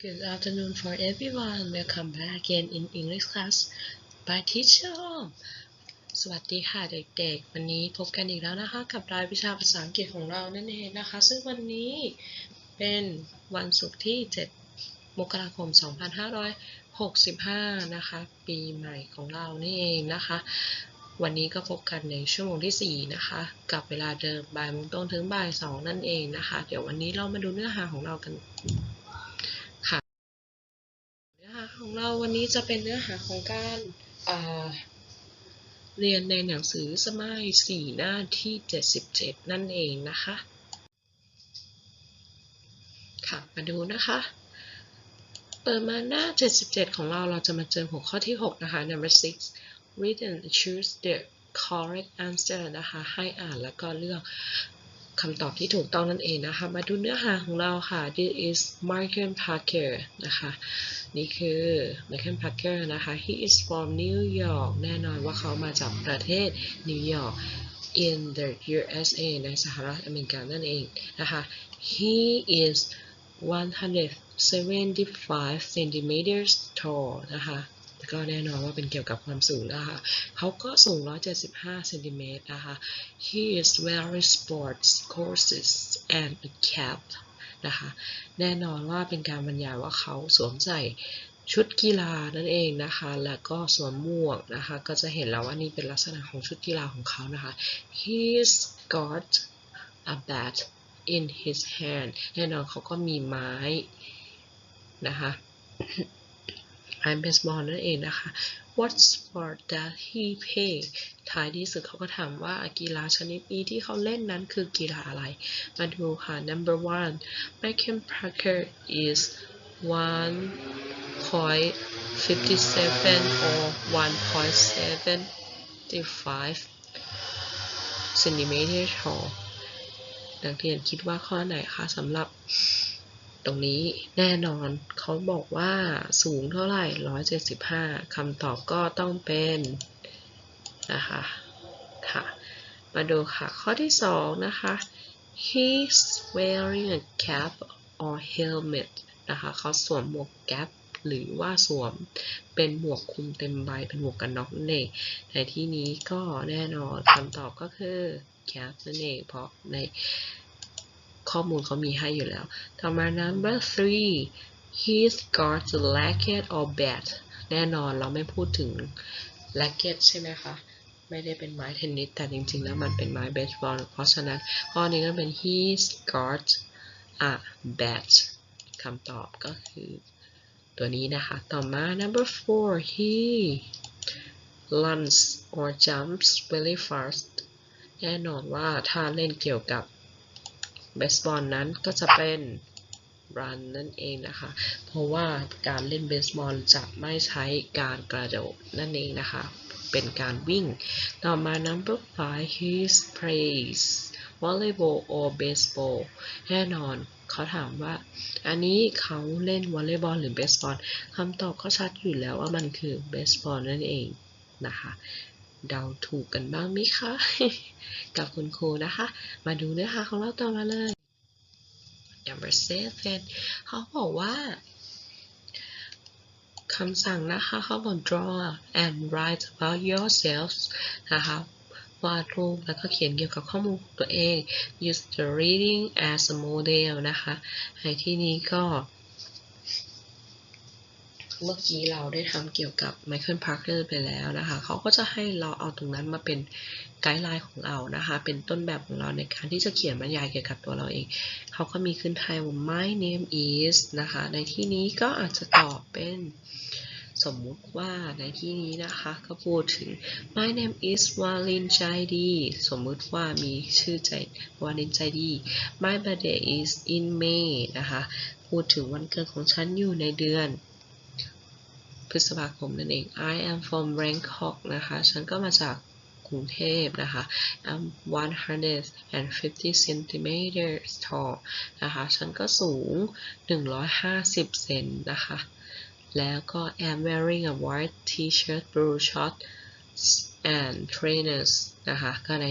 Good afternoon for everyone. Welcome back again in English class by Teacher Om. สวัสดีค่ะเด็กๆ วันนี้พบกันอีกแล้วนะคะ กับรายวิชาภาษาอังกฤษของเรานั่นเองนะคะ ซึ่งวันนี้เป็นวันศุกร์ที่ 7 มกราคม 2565 นะคะ ปีใหม่ของเรานี่เองนะคะ วันนี้ก็พบกันในชั่วโมงที่ 4 นะคะ กับเวลาเดิมบ่ายโมงตรงถึงบ่าย 2 นั่นเองนะคะ เดี๋ยววันนี้เรามาดูเนื้อหาของเรากัน ของเราวันนี้จะเป็นเนื้อหาของการาเรียนในหนังสือสมัยสี่หน้าที่ 77 นั่นเองนะคะ ค่ะ มาดูนะคะ เปิดมาหน้า 77 ของเราเราจะมาเจอหัวข้อที่ 6 นะคะ number six read and choose the correct answer นะคะ ให้อ่านแล้วก็เลือก คำตอบที่ถูกต้องนั่นเองนะคะ มาดูเนื้อหาของเราค่ะ this is Michael Parker นะคะ นี่คือ Michael Parker นะคะ he is from New York แน่นอนว่าเขามาจากประเทศนิวยอร์ก in the USA ในสหรัฐอเมริกานั่นเองนะคะ he is 175 centimeters tall นะคะ ก็แน่นอนว่าเป็นเกี่ยวกับความสูงนะคะเขาก็สูง 175 เซนติเมตรนะคะ he is wearing sports courses and a cap นะคะแน่นอนว่าเป็นการบรรยายว่าเขาสวมใส่ชุดกีฬานั่นเองนะคะ แล้วก็สวมหมวกนะคะ ก็จะเห็นแล้วว่านี่เป็นลักษณะของชุดกีฬาของเขานะคะ he's got a bat in his hand แน่นอนเขาก็มีไม้นะคะ ไม้เบสบอลนั่นเองนะคะ What sport does he play ท้ายที่สุดเขาก็ถามว่ากีฬาชนิดนี้ที่เขาเล่นนั้นคือกีฬาอะไร มาดูค่ะ number one Michael Parker is 1.57 or 1.75 centimeter tall นักเรียนคิดว่าข้อไหนคะสำหรับ ตรงนี้แน่นอนเขาบอกว่าสูงเท่าไหร่ 175 คำตอบก็ต้องเป็นนะคะค่ะมาดูค่ะ ข้อที่2นะคะ he's wearing a cap or helmet นะคะเขาสวมหมวกแก๊ปหรือว่าสวมเป็นหมวกคลุมเต็มใบเป็นหมวกกันน็อกนั่นเองในที่นี้ก็แน่นอนคำตอบก็คือ cap นั่นเองเพราะใน ข้อมูลเขามีให้อยู่แล้ว ต่อมา number three he's got a racket or bat แน่นอนเราไม่พูดถึง racket ใช่ไหมคะ ไม่ได้เป็นไม้เทนนิส แต่จริงๆ แล้วมันเป็นไม้เบสบอล เพราะฉะนั้นข้อนี้ก็เป็น he's got a bat คำตอบก็คือตัวนี้นะคะ ต่อมา number four he runs or jumps very fast แน่นอนว่าถ้าเล่นเกี่ยวกับ เบสบอลนั้นก็จะเป็น run นั่นเองนะคะ เพราะว่าการเล่นเบสบอลจะไม่ใช้การกระโดดนั่นเองนะคะ เป็นการวิ่ง ต่อมา number five he plays volleyball or baseball แน่นอนเขาถามว่า อันนี้เขาเล่นวอลเลย์บอลหรือเบสบอลคำตอบก็ชัดอยู่แล้วว่ามันคือเบสบอลนั่นเองนะคะ เดาถูกกันบ้างไหมคะ กับคุณครูนะคะ มาดูเนื้อหาของเราต่อมาเลย number seven เขาบอกว่าคำสั่งนะคะเขาบอก draw and write about yourself นะคะวาดรูปแล้วก็เขียนเกี่ยวกับข้อมูลตัวเอง use the reading as a model นะคะในที่นี้ก็ เมื่อกี้เราได้ทำเกี่ยวกับ Michael Parker ไปแล้วนะคะ เขาก็จะให้เราเอาตรงนั้นมาเป็นไกด์ไลน์ของเรานะคะ เป็นต้นแบบของเราในการที่จะเขียนบรรยายเกี่ยวกับตัวเราเอง เขาก็มีขึ้นไทยว่า my name is นะคะ ในที่นี้ก็อาจจะตอบเป็นสมมุติว่าในที่นี้นะคะก็พูดถึง my name is วาลินใจดี สมมุติว่ามีชื่อใจวาลินใจดี my birthday is in May นะคะ พูดถึงวันเกิดของฉันอยู่ในเดือน พฤษภาคมนั่นเอง I am from Bangkok นะคะ ฉันก็มาจากกรุงเทพนะคะ I'm 150 centimeters tall นะคะ ฉันก็สูง 150 เซนนะคะ แล้วก็ am wearing a white t-shirt blue shorts and trainers นะคะ ก็ใน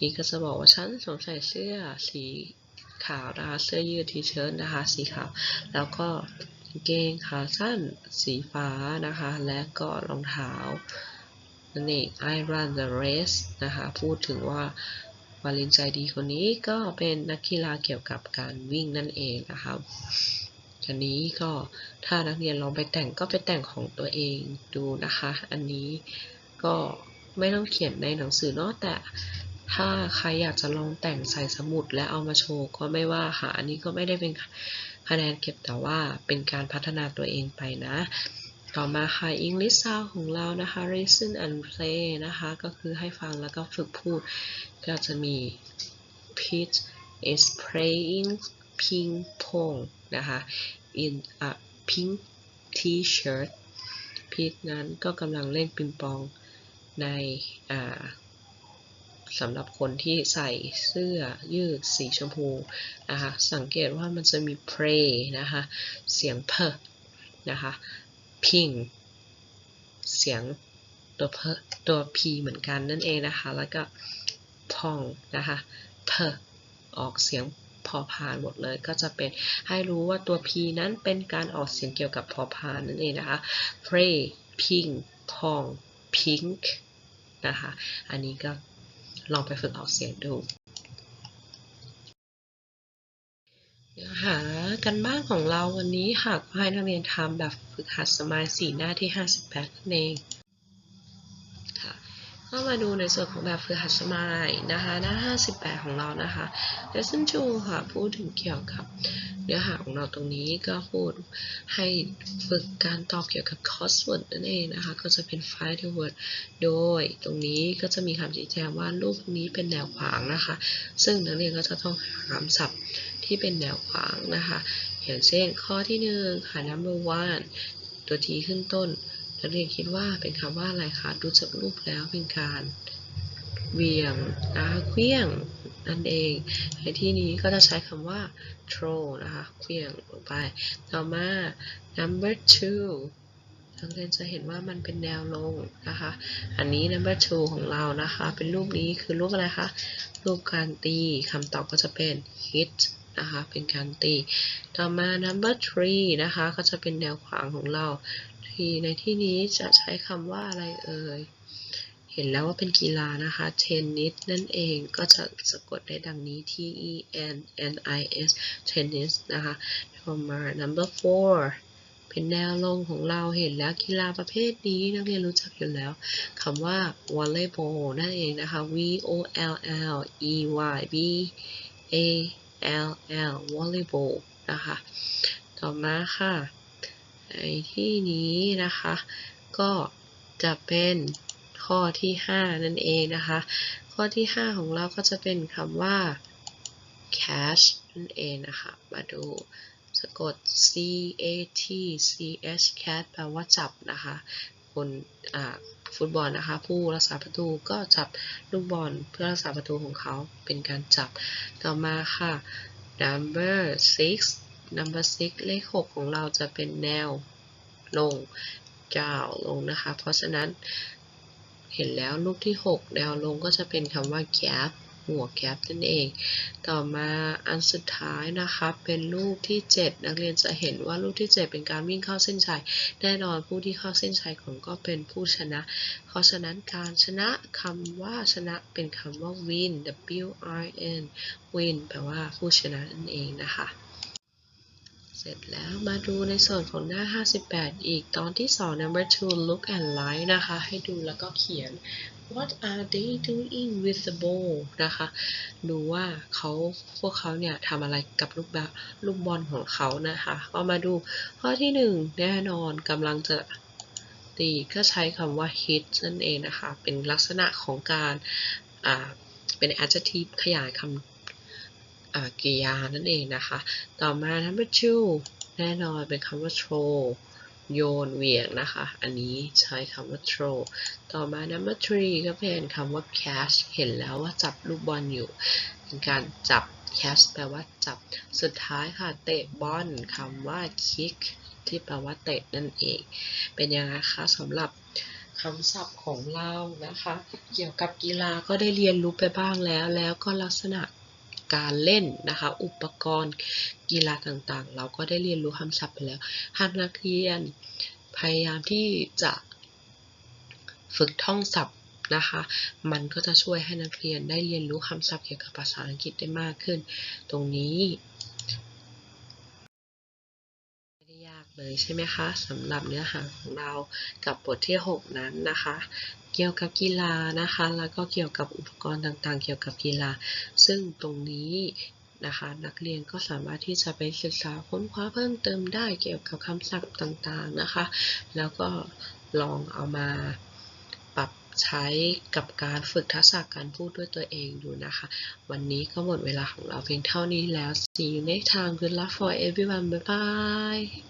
นี้ก็จะบอกว่าฉันสวมใส่เสื้อสีขาวนะคะ เสื้อยืดทีเชิ้ตนะคะ สีขาว แล้วก็างเกงขาสั้นสีฟ้านะคะ และก็รองเท้านั่นเอง I run the race นะคะ พูดถึงว่าวาลินใจดีคนนี้ก็เป็นนักกีฬาเกี่ยวกับการวิ่งนั่นเองนะคะอันนี้ก็ถ้านักเรียนลองไปแต่งก็ไปแต่งของตัวเองดูนะคะ อันนี้ก็ไม่ต้องเขียนในหนังสือเนาะแต่ถ้าใครอยากจะลองแต่งใส่สมุดและเอามาโชว์ก็ไม่ว่าค่ะ อันนี้ก็ไม่ได้เป็น คะแนนเก็บแต่ว่าเป็นการพัฒนาตัวเองไปนะ ต่อมาค่ะ English sound ของเรานะคะ listen and play นะคะ ก็คือให้ฟังแล้วก็ฝึกพูด ก็จะมี Pete is playing ping pong นะคะ in a pink t-shirt Pete นั้นก็กำลังเล่นปิงปองในอ่า สำหรับคนที่ใส่เสื้อยืดสีชมพูนะคะสังเกตว่ามันจะมี pray นะคะเสียงเพนะคะ ping เสียงตัวเพตัว p เหมือนกันนั่นเองนะคะ แล้วก็ pong นะคะเพออกเสียงพอพานหมดเลยก็จะเป็นให้รู้ว่าตัว p นั้นเป็นการออกเสียงเกี่ยวกับพอพานนั่นเองนะคะ pray ping pong pink นะคะ อันนี้ก็ ลองไปฝึกออกเสียงดู เนื้อหากันบ้านของเราวันนี้ค่ะก็ให้นักเรียนทำแบบฝึกหัดสมายสีหน้าที่ 58นั่นเอง ก็มาดูในส่วนของแบบฝึกหัดสมายนะคะหน้า 58 ของเรานะคะ lesson 2ค่ะ พูดถึงเกี่ยวกับเนื้อหาของเราตรงนี้ก็พูดให้ฝึกการตอบเกี่ยวกับ crossword นั่นเองนะคะ ก็จะเป็น find the word โดยตรงนี้ก็จะมีคำชี้แจงว่ารูปนี้เป็นแนวขวางนะคะ ซึ่งนักเรียนก็จะต้องหาคำศัพท์ที่เป็นแนวขวางนะคะ อย่างเช่นข้อที่หนึ่งค่ะ number one ตัวทีขึ้นต้น นักเรียนคิดว่าเป็นคำว่าอะไรคะดูจากรูปแล้วเป็นการเวียงอาเควียงนั่นเอง ในที่นี้ก็จะใช้คำว่า throw นะคะเควียงลงไป ต่อมา number two นักเรียนจะเห็นว่ามันเป็นแนวลงนะคะ อันนี้ number two ของเรานะคะ เป็นรูปนี้คือรูปอะไรคะ รูปการตีคำตอบก็จะเป็น hit นะคะ เป็นการตี ต่อมา number three นะคะ ก็จะเป็นแนวขวางของเรา ทีในที่นี้จะใช้คำว่าอะไรเอ่ย เห็นแล้วว่าเป็นกีฬานะคะเทนนิสนั่นเองก็จะสะกดได้ดังนี้ T E N N I S เทนนิสนะคะต่อมา number four เป็นแนวลงของเราเห็นแล้วกีฬาประเภทนี้นักเรียนรู้จักอยู่แล้วคำว่า volleyball นั่นเองนะคะ V O L L E Y B A L L volleyball นะคะ ต่อมาค่ะ ในที่นี้นะคะ ก็จะเป็นข้อที่ 5 นั่นเองนะคะ ข้อที่ 5 ของเราก็จะเป็นคำว่า cash นั่นเองนะคะ มาดูสะกด C A T C H cat แปลว่าจับนะคะ คนฟุตบอลนะคะ ผู้รักษาประตูก็จับลูกบอลเพื่อรักษาประตูของเขาเป็นการจับต่อมาค่ะ number six number six เลข 6 ของเราจะเป็นแนวลงจาวลงนะคะ เพราะฉะนั้นเห็นแล้วรูปที่ 6 แนวลงก็จะเป็นคำว่า gap หัวแกปนั่นเอง ต่อมาอันสุดท้ายนะคะเป็นรูปที่ 7 นักเรียนจะเห็นว่ารูปที่ 7 เป็นการวิ่งเข้าเส้นชัย แน่นอนผู้ที่เข้าเส้นชัยของก็เป็นผู้ชนะ เพราะฉะนั้นการชนะคำว่าชนะเป็นคำว่า win W I N win แปลว่าผู้ชนะนั่นเองนะคะ ร็จแล้วมาดูในส่วนของหน้า 58 อีกตอนที่ 2 number 2 look and write นะคะ ให้ดูแล้วก็เขียน what are they doing with the ball นะคะ ดูว่าเขาพวกเขาเนี่ยทำอะไรกับลูกบอลลูกบอลของเขานะคะ ก็มาดูข้อที่ 1 แน่นอนกำลังจะตีก็ใช้คำว่า hit นั่นเองนะคะ เป็นลักษณะของการเป็น adjective ขยายคำ กริยานั่นเองนะคะ ต่อมา number two แน่นอนเป็นคำว่า throw โยนเหวี่ยงนะคะ อันนี้ใช้คำว่า throw ต่อมา number three ก็เป็นคำว่า catch เห็นแล้วว่าจับลูกบอลอยู่เป็นการจับ catch แปลว่าจับ สุดท้ายค่ะ เตะบอลคำว่า kick ที่แปลว่าเตะนั่นเอง เป็นยังไงคะสำหรับคำศัพท์ของเรานะคะ เกี่ยวกับกีฬาก็ได้เรียนรู้ไปบ้างแล้ว แล้วก็ลักษณะ การเล่นนะคะ อุปกรณ์กีฬาต่างๆ เราก็ได้เรียนรู้คำศัพท์ไปแล้ว หากนักเรียนพยายามที่จะฝึกท่องศัพท์นะคะ มันก็จะช่วยให้นักเรียนได้เรียนรู้คำศัพท์เกี่ยวกับภาษาอังกฤษได้มากขึ้น ตรงนี้ไม่ได้ยากเลยใช่ไหมคะสำหรับเนื้อหาของเรากับบทที่ 6 นั้นนะคะ เกี่ยวกับกีฬานะคะ แล้วก็เกี่ยวกับอุปกรณ์ต่างๆ เกี่ยวกับกีฬา ซึ่งตรงนี้นะคะนักเรียนก็สามารถที่จะไปศึกษาค้นคว้าเพิ่มเติมได้เกี่ยวกับคำศัพท์ต่างๆนะคะ แล้วก็ลองเอามาปรับใช้กับการฝึกทักษะการพูดด้วยตัวเองดูนะคะ วันนี้ก็หมดเวลาของเราเพียงเท่านี้แล้ว See you next time Good luck for everyone Bye bye